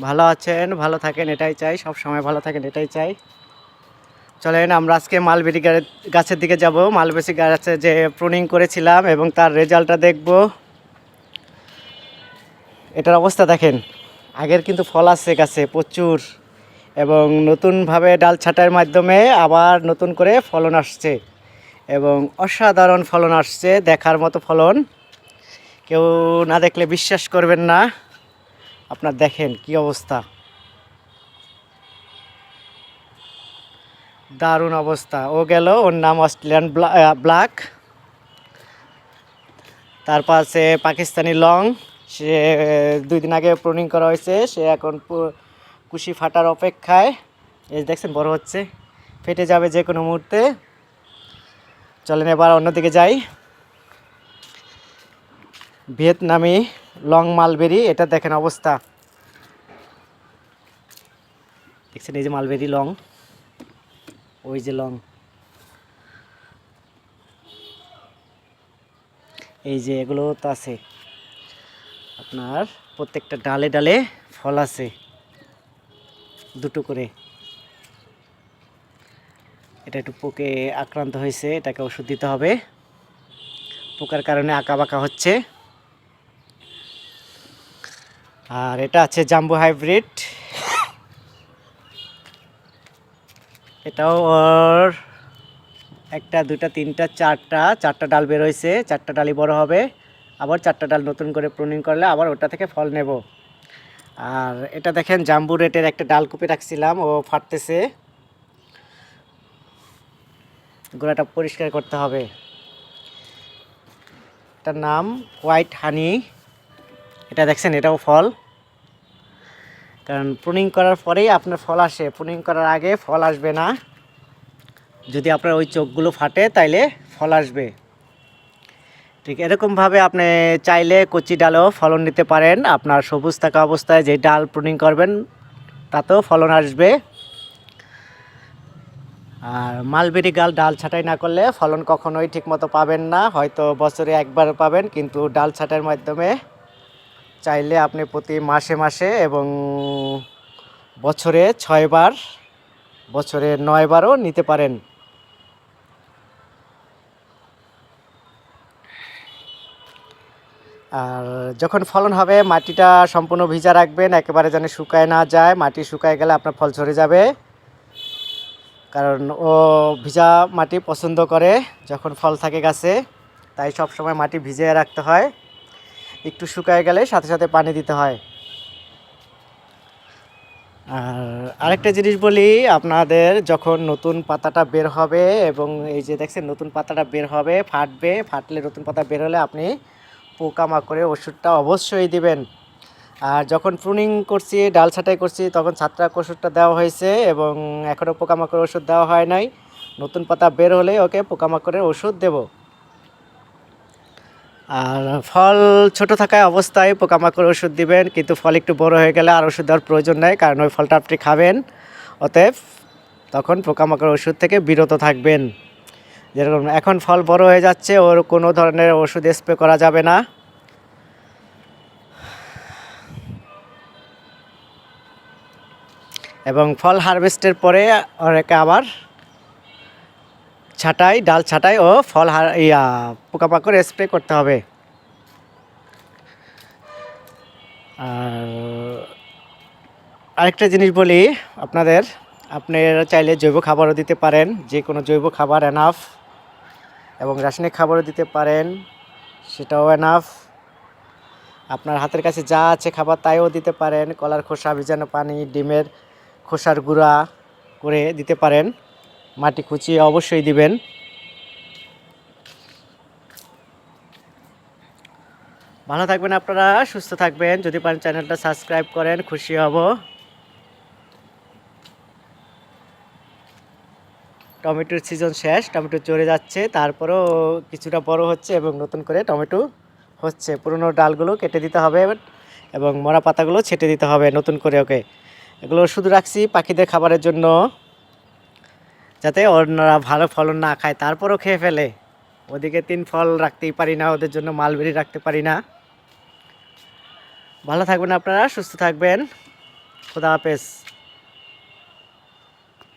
ভালো আছেন, ভালো থাকেন, এটাই চাই, সব সময় ভালো থাকেন, এটাই চাই। চলেন, আমরা আজকে মালবেরি গাছের দিকে যাব। মালবেরি গাছে যে প্রুনিং করেছিলাম এবং তার রেজাল্টটা দেখব। এটার অবস্থা দেখেন, আগের কিন্তু ফল আসছে গাছে, প্রচুর। এবং নতুনভাবে ডাল ছাঁটার মাধ্যমে আবার নতুন করে ফলন আসছে। এবং অসাধারণ ফলন আসছে, দেখার মতো ফলন। কেউ না দেখলে বিশ্বাস করবেন না। আপনার দেখেন কি অবস্থা। দারুণ অবস্থা। ও গেল, ওর নাম অস্ট্রেলিয়ান ব্ল্যাক। তারপর সে পাকিস্তানি লং। সে দুই দিন আগে প্রুনিং করা হয়েছে, সে এখন কুশি ফাটার অপেক্ষায়। এই দেখছেন, বড় হচ্ছে। ফেটে যাবে যে কোনো মুহূর্তে। চলেন এবার অন্যদিকে যাই। ভিয়েতনামি লং মালবেরি, এটা দেখেন অবস্থা। দেখছেন এই যে মালবেরি লং? ওই যে লং। এই যে এগুলো তো আছে। আপনার প্রত্যেকটা ডালে ডালে ফল আছে। দুটো করে। এটা একটু পোকে আক্রান্ত হয়েছে, এটাকে ওষুধ দিতে হবে। পোকার কারণে আঁকা বাঁকা হচ্ছে। আর এটা আছে জাম্বু হাইব্রিড। এটাও ওর একটা, দুটা, তিনটা, চারটা চারটা ডাল বের হয়েছে চারটা ডালই বড় হবে। আবার চারটা ডাল নতুন করে প্রুনিং করলে আবার ওটা থেকে ফল নেব। আর এটা দেখেন, জাম্বু রেটের একটা ডাল কুপি রাখছিলাম, ও ফাটতেছে। গোড়াটা পরিষ্কার করতে হবে। এটার নাম হোয়াইট হানি। এটা দেখছেন, এটাও ফল। কারণ প্রুনিং করার পরেই আপনার ফল আসে। প্রুনিং করার আগে ফল আসবে না। যদি আপনার ওই চোখগুলো ফাটে, তাইলে ফল আসবে। ঠিক এরকমভাবে আপনি চাইলে কচি ডালেও ফলন নিতে পারেন। আপনার সবুজ থাকা অবস্থায় যে ডাল প্রুনিং করবেন, তাতেও ফলন আসবে। আর মালবেরি গাল ডাল ছাঁটাই না করলে ফলন কখনোই ঠিকমতো পাবেন না। হয়তো বছরে একবার পাবেন, কিন্তু ডাল ছাঁটাইয়ের মাধ্যমে চাইলে আপনি প্রতি মাসে মাসে এবং বছরে ছয়বার, বছরে নয়বারও নিতে পারেন। আর যখন ফলন হবে, মাটিটা সম্পূর্ণ ভিজা রাখবেন, একেবারে যেন শুকায় না যায়। মাটি শুকায় গেলে আপনার ফল ঝরে যাবে। কারণ ও ভিজা মাটি পছন্দ করে, যখন ফল থাকে গাছে, তাই সব সময় মাটি ভিজিয়ে রাখতে হয়। একটু শুকায় গেলে সাথে সাথে পানি দিতে হয়। আর আরেকটা জিনিস বলি, আপনাদের যখন নতুন পাতাটা বের হবে এবং এই যে দেখছেন নতুন পাতাটা বের হবে, ফাটবে, ফাটলে নতুন পাতা বের হলে আপনি পোকামাকড়ের ওষুধটা অবশ্যই দিবেন। আর যখন প্রুনিং করছি, ডাল ছাঁটাই করছি, তখন ছাত্রাক ওষুধটা দেওয়া হয়েছে এবং এখনও পোকামাকড়ের ওষুধ দেওয়া হয় নাই। নতুন পাতা বের হলে ওকে পোকামাকড়ের ওষুধ দেবো। আর ফল ছোট থাকায় অবস্থায় পোকামাকড় ওষুধ দিবেন, কিন্তু ফল একটু বড় হয়ে গেলে আর ওষুধ দেওয়ার প্রয়োজন নেই, কারণ ওই ফলটা আপনি খাবেন। অতএব তখন পোকামাকড় ওষুধ থেকে বিরত থাকবেন। যেরকম এখন ফল বড় হয়ে যাচ্ছে, ওর কোনো ধরনের ওষুধ স্প্রে করা যাবে না। এবং ফল হারভেস্টের পরে অনেকে আবার ছাটাই, ডাল ছাটাই ও ফল ইয়া, পোকামাকড় স্প্রে করতে হবে। আর আরেকটা জিনিস বলি আপনাদের, আপনারা চাইলে জৈব খাবারও দিতে পারেন, যে কোনো জৈব খাবার এনাফ এবং রাসায়নিক খাবারও দিতে পারেন, সেটাও এনাফ আপনার হাতের কাছে যা আছে খাবার তাইও দিতে পারেন, কলার খোসা, ভিজানো পানি, ডিমের খোসার গুঁড়া করে দিতে পারেন। মাটি কুচিয়ে অবশ্যই দিবেন। ভালো থাকবেন আপনারা, সুস্থ থাকবেন। যদি পারেন চ্যানেলটা সাবস্ক্রাইব করেন, খুশি হব। টমেটোর সিজন শেষ, টমেটো চড়ে যাচ্ছে, তারপরেও কিছুটা বড় হচ্ছে এবং নতুন করে টমেটো হচ্ছে। পুরনো ডালগুলো কেটে দিতে হবে এবং মরা পাতাগুলো ছেটে দিতে হবে নতুন করে, ওকে। এগুলো শুধু রাখছি পাখিদের খাবারের জন্য। যাতে অন্যরা ভালো ফলন না খায়, তারপরও খেয়ে ফেলে। ওদিকে তিন ফল রাখতেই পারি না, ওদের জন্য মালবেরি রাখতে পারি না। ভালো থাকবেন আপনারা, সুস্থ থাকবেন। খোদা হাফেজ।